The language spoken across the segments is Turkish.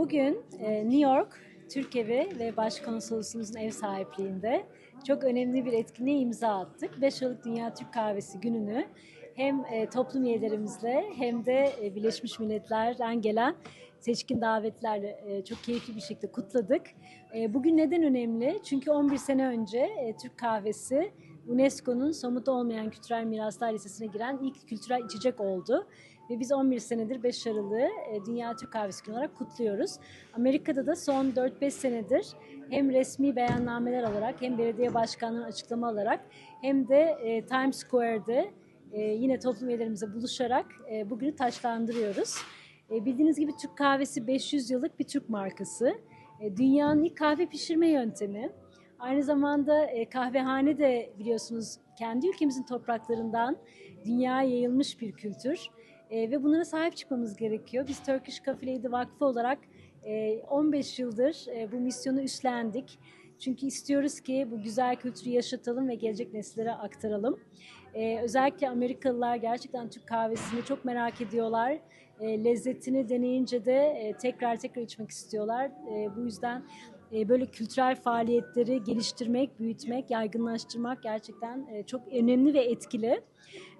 Bugün e, New York Türk Evi ve Başkonsolosluğumuzun ev sahipliğinde çok önemli bir etkinliğe imza attık. 5 Aralık Dünya Türk Kahvesi gününü hem e, toplum üyelerimizle hem de e, Birleşmiş Milletler'den gelen seçkin davetlerle çok keyifli bir şekilde kutladık. Bugün neden önemli? Çünkü 11 sene önce Türk kahvesi UNESCO'nun somut olmayan kültürel miraslar listesine giren ilk kültürel içecek oldu. Ve biz 11 senedir 5 Aralık'ı e, Dünya Türk Kahvesi Günü olarak kutluyoruz. Amerika'da da son 4-5 senedir hem resmi beyannameler alarak hem belediye başkanlığının açıklama alarak hem de e, Times Square'de e, yine toplum üyelerimize buluşarak bugünü taşlandırıyoruz. Bildiğiniz gibi Türk kahvesi 500 yıllık bir Türk markası. Dünyanın ilk kahve pişirme yöntemi. Aynı zamanda e, kahvehane de biliyorsunuz kendi ülkemizin topraklarından dünyaya yayılmış bir kültür. E, ve bunlara sahip çıkmamız gerekiyor. Biz Turkish Coffee Lady Vakfı olarak e, 15 yıldır e, bu misyonu üstlendik. Çünkü istiyoruz ki bu güzel kültürü yaşatalım ve gelecek nesillere aktaralım. E, özellikle Amerikalılar gerçekten Türk kahvesini çok merak ediyorlar. E, lezzetini deneyince de e, tekrar tekrar içmek istiyorlar. E, bu yüzden e, böyle kültürel faaliyetleri geliştirmek, büyütmek, yaygınlaştırmak gerçekten e, çok önemli ve etkili.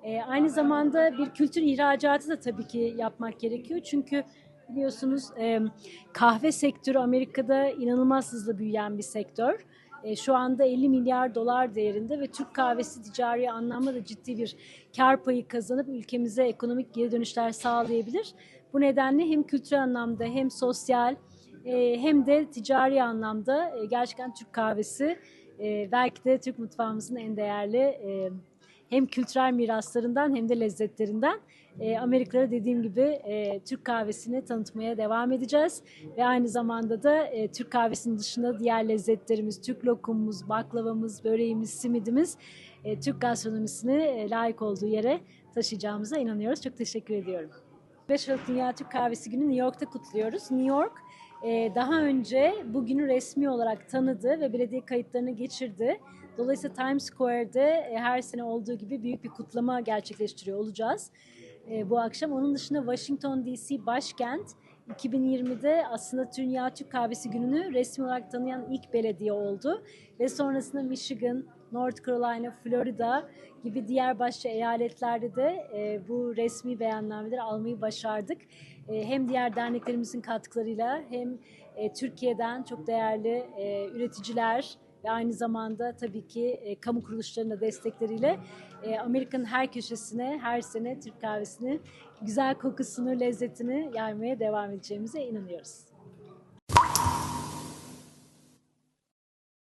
E, aynı zamanda bir kültür ihracatı da tabii ki yapmak gerekiyor. Çünkü biliyorsunuz kahve sektörü Amerika'da inanılmaz hızlı büyüyen bir sektör. Şu anda 50 milyar dolar değerinde ve Türk kahvesi ticari anlamda da ciddi bir kar payı kazanıp ülkemize ekonomik geri dönüşler sağlayabilir. Bu nedenle hem kültürel anlamda hem sosyal hem de ticari anlamda gerçekten Türk kahvesi belki de Türk mutfağımızın en değerli hem kültürel miraslarından hem de lezzetlerinden e, Amerikalara dediğim gibi e, Türk kahvesini tanıtmaya devam edeceğiz. Ve aynı zamanda da e, Türk kahvesinin dışında diğer lezzetlerimiz, Türk lokumumuz, baklavamız, böreğimiz, simidimiz e, Türk gastronomisini e, layık olduğu yere taşıyacağımıza inanıyoruz. Çok teşekkür ediyorum. 5 Aralık Dünya Türk Kahvesi Günü New York'ta kutluyoruz. New York e, daha önce bugünü resmi olarak tanıdı ve belediye kayıtlarını geçirdi. Dolayısıyla Times Square'de e, her sene olduğu gibi büyük bir kutlama gerçekleştiriyor olacağız e, bu akşam. Onun dışında Washington DC başkent 2020'de aslında Dünya Türk Kahvesi Günü'nü resmi olarak tanıyan ilk belediye oldu. Ve sonrasında Michigan, North Carolina, Florida gibi diğer başka eyaletlerde de e, bu resmi beyannameleri almayı başardık. Hem diğer derneklerimizin katkılarıyla hem Türkiye'den çok değerli e, üreticiler, ve aynı zamanda tabii ki e, kamu kuruluşlarının destekleriyle e, Amerika'nın her köşesine her sene Türk kahvesini güzel kokusunu, lezzetini yaymaya devam edeceğimize inanıyoruz.